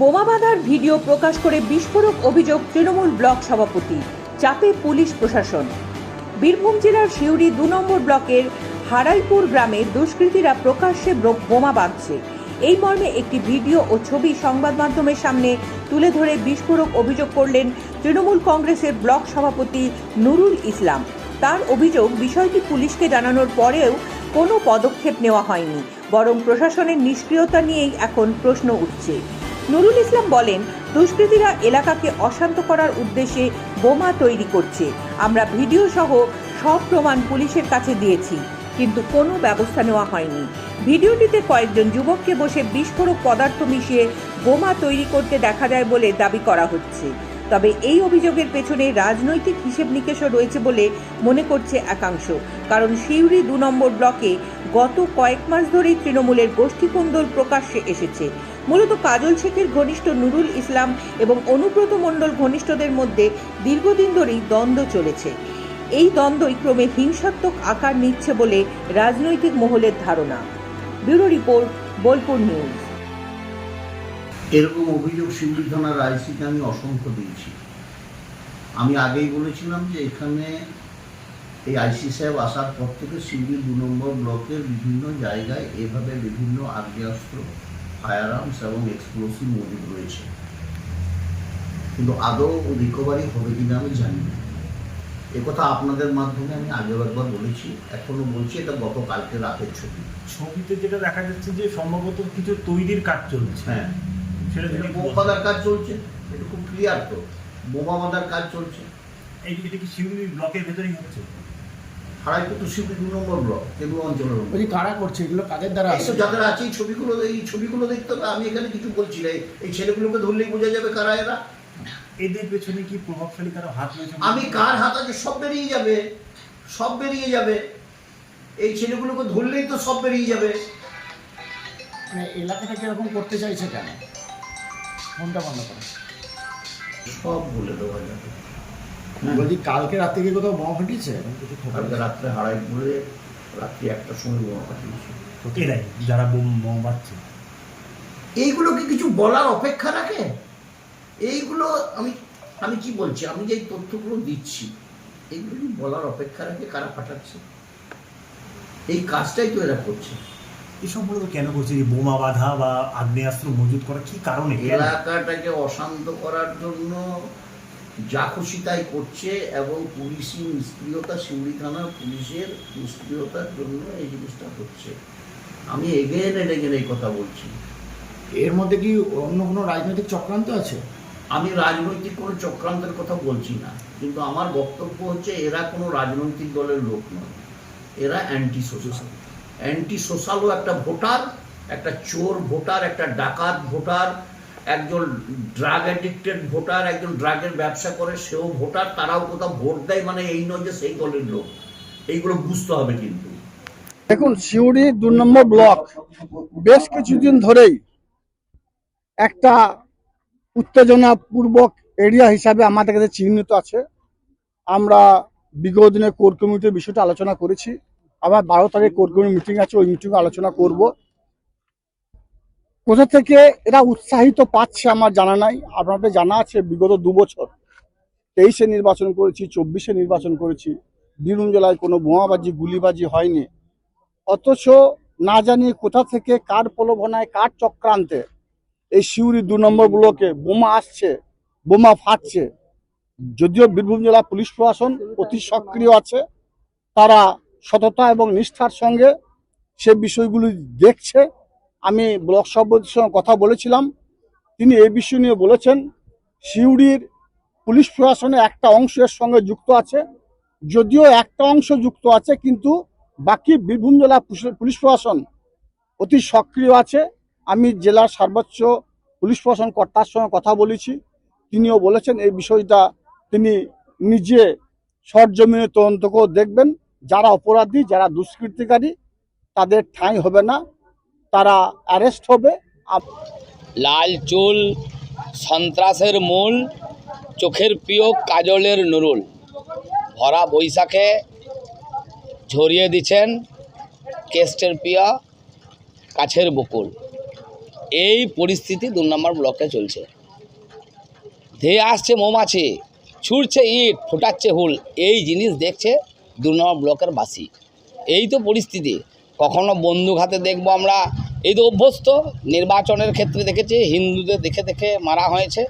বোমা বাঁধার ভিডিও প্রকাশ করে বিস্ফোরক অভিযোগ তৃণমূল ব্লক সভাপতি, চাপে পুলিশ প্রশাসন। বীরভূম জেলার সিউড়ি দু নম্বর ব্লকের হারাইপুর গ্রামে দুষ্কৃতীরা প্রকাশ্যে বোমা বাঁধছে। এই মর্মে একটি ভিডিও ও ছবি সংবাদ মাধ্যমের সামনে তুলে ধরে বিস্ফোরক অভিযোগ করলেন তৃণমূল কংগ্রেসের ব্লক সভাপতি নুরুল ইসলাম। তার অভিযোগ, বিষয়টি পুলিশকে জানানোর পরেও কোনো পদক্ষেপ নেওয়া হয়নি, বরং প্রশাসনের নিষ্ক্রিয়তা নিয়েই এখন প্রশ্ন উঠছে। নুরুল ইসলাম বলেন, দুষ্কৃতীরা এলাকাকে অশান্ত করার উদ্দেশ্যে বোমা তৈরি করছে। আমরা ভিডিও সহ সব প্রমাণ পুলিশের কাছে দিয়েছি, কিন্তু কোনো ব্যবস্থা নেওয়া হয়নি। ভিডিওটিতে কয়েকজন যুবককে বসে বিস্ফোরক পদার্থ মিশিয়ে বোমা তৈরি করতে দেখা যায় বলে দাবি করা হচ্ছে। তবে এই অভিযোগের পেছনে রাজনৈতিক হিসেব নিকেশও রয়েছে বলে মনে করছে একাংশ। কারণ সিউড়ি দু নম্বর ব্লকে গত কয়েক মাস ধরেই তৃণমূলের গোষ্ঠীকন্দল প্রকাশ্যে এসেছে। মূলত কাজল শেখের ঘনিষ্ঠ নুরুল ইসলাম এবং অনুব্রত মণ্ডল ঘনিষ্ঠদের মধ্যে দীর্ঘদিন ধরেই দ্বন্দ্ব চলেছে। এই দ্বন্দ্বই ক্রমে হিংসাত্মক আকার নিচ্ছে বলে রাজনৈতিক মহলের ধারণা। Bureau report, Bolpur news. এরকম অভিযোগ সিউড়ি থানার আইসিকে আমি অসংখ্য দিয়েছি। আমি আগেই বলেছিলাম যে এখানে এই আইসি সাহেব আসার পর থেকে সিউড়ি দু নম্বর ব্লকের বিভিন্ন জায়গায় এভাবে বিভিন্ন আগ্নেয়াস্ত্র ফায়ার আর্মস এবং এক্সপ্লোসিভ মজুদ রয়েছে। কিন্তু আদৌ রিকভারি হবে কিনা আমি জানি না। একথা আপনাদের মাধ্যমে আমি আগেও একবার বলেছি এখনও বলছি এটা গতকালকে রাতের ছবি। ছবিতে যেটা দেখা যাচ্ছে যে সম্ভবত কিছু তৈরির কাজ চলছে। হ্যাঁ। সেটা যদি এটা একটু বোমা বলেন। বাঁধার কাজ চলছে? এটা খুব ক্লিয়ার তো। বোমা বাঁধার কাজ চলছে। এই এটা কি শিউরি ব্লকের ভেতরেই হচ্ছে? হারাইপুর তো শিবলি দু নম্বর ব্লক কেন্দ্র অঞ্চলের। বলছি কারা করছে এগুলো কাদের দ্বারা এইসব যাদের আছে এই ছবিগুলো এই ছবিগুলো দেখতে হবে আমি এখানে কিছু বলছি না। এই- এই ছেলেগুলোকে ধরলেই বোঝা যাবে কারা এরা। এদের পেছনে কি প্রভাবশালী কারও হাত রয়েছে? আমি কার হাত আছে সব বেরিয়ে যাবে সব বেরিয়ে যাবে। এই ছেলেগুলোকে ধরলেই তো সব বেরিয়ে যাবে। মানে এলাকাটাকে এরকম করতে চাইছে কেন? ফোনটা বন্ধ করো। সব বলে দেওয়া যাবে। বলছি কালকে কি কোথাও বোমা ফাটিয়েছে কালকে রাত্রে হারাইপুরে রাত্রি একটার সময় বোমা পাঠিয়েছি। এরাই যারা বোম এইগুলো কি কিছু বলার অপেক্ষা রাখে? এইগুলো আমি আমি কি বলছি? আমি যে তথ্যগুলো দিচ্ছি এইগুলো কি বলার অপেক্ষা রাখে? কারা পাঠাচ্ছে? এই কাজটাই তো এরা করছে। এসব মূলত কেন করছে? যে বোমা বাঁধা বা আগ্নেয়াস্ত্র মজুত করা কি কারণে এলাকাটাকে অশান্ত করার জন্য যা খুশি তাই করছে এবং পুলিশি নিষ্ক্রিয়তা সিউড়ি থানার পুলিশের নিষ্ক্রিয়তার জন্য এই জিনিসটা হচ্ছে। আমি এগেন এন্ড এগেন এই কথা বলছি। এর মধ্যে কি অন্য কোনো রাজনৈতিক চক্রান্ত আছে? আমি রাজনৈতিক কোনো চক্রান্তের কথা বলছি না কিন্তু আমার বক্তব্য হচ্ছে এরা কোনো রাজনৈতিক দলের লোক নয়। এরা অ্যান্টি সোশ্যাল অ্যান্টি সোশ্যালও একটা ভোটার একটা চোর ভোটার একটা ডাকাত ভোটার একজন ড্রাগ অ্যাডিক্টেড ভোটার, একজন ড্রাগের ব্যবসা করে, সেও ভোটার, তারাও কোথাও ভোট দেয় মানে এই নয় যে সেই দলের লোক। এইগুলো বুঝতে হবে কিন্তু। দেখুন, সিউড়ি দু নম্বর ব্লক, বেশ কিছুদিন ধরেই একটা উত্তেজনা পূর্বক এরিয়া হিসাবে আমাদের কাছে চিহ্নিত আছে। আমরা বিগত দিনে কোর কমিটির বিষয়টা আলোচনা করেছি। আবার বারো তারিখ কোর কমিটি মিটিং আছে, ওই মিটিংয়ে আলোচনা করব। কোথা থেকে এরা উৎসাহিত পাচ্ছে আমার জানা নাই। আপনাদের জানা আছে, বিগত দু বছর তেইশে নির্বাচন করেছি, চব্বিশে নির্বাচন করেছি। বীরভূম জেলায় কোনো বোমাবাজি, গুলিবাজি হয়নি। অথচ না জানি কোথা থেকে, কার প্রলোভনায়, কার চক্রান্তে এই সিউড়ি দু নম্বর বোমা আসছে, বোমা ফাটছে। যদিও বীরভূম জেলা পুলিশ প্রশাসন অতি সক্রিয় আছে, তারা সততা এবং নিষ্ঠার সঙ্গে সে বিষয়গুলি দেখছে আমি ব্লক সভাপতির সঙ্গে কথা বলেছিলাম। তিনি এই বিষয় নিয়ে বলেছেন, সিউড়ির পুলিশ প্রশাসনের একটা অংশ এর সঙ্গে যুক্ত আছে। যদিও একটা অংশ যুক্ত আছে, কিন্তু বাকি বীরভূম জেলা পুলিশ প্রশাসন অতি সক্রিয় আছে। আমি জেলার সর্বোচ্চ পুলিশ প্রশাসন কর্তার সঙ্গে কথা বলেছি। তিনিও বলেছেন, এই বিষয়টা তিনি নিজে সরজমিনে তদন্ত করে দেখবেন। যারা অপরাধী, যারা দুষ্কৃতিকারী, তাদের ঠাঁই হবে না। তারা অ্যারেস্ট হবে। লাল চুল, সন্ত্রাসের মূল, চোখের প্রিয় কাজলের নুরুল। ভরা বৈশাখে ঝরিয়ে দিচ্ছেন কেস্টের প্রিয়া কাছের বকুল। এই পরিস্থিতি দু নম্বর ব্লকে চলছে। ধেয়ে আসছে মৌমাছি, ছুটছে ইট, ফোটাচ্ছে হুল, এই জিনিস দেখছে দু নম্বর ব্লকের বাসী। এই তো পরিস্থিতি। কখনো বন্দুক হাতে দেখব আমরা। এই তো অভ্যস্ত। নির্বাচনের ক্ষেত্রে দেখেছি, হিন্দুদের দেখে দেখে মারা হয়েছে।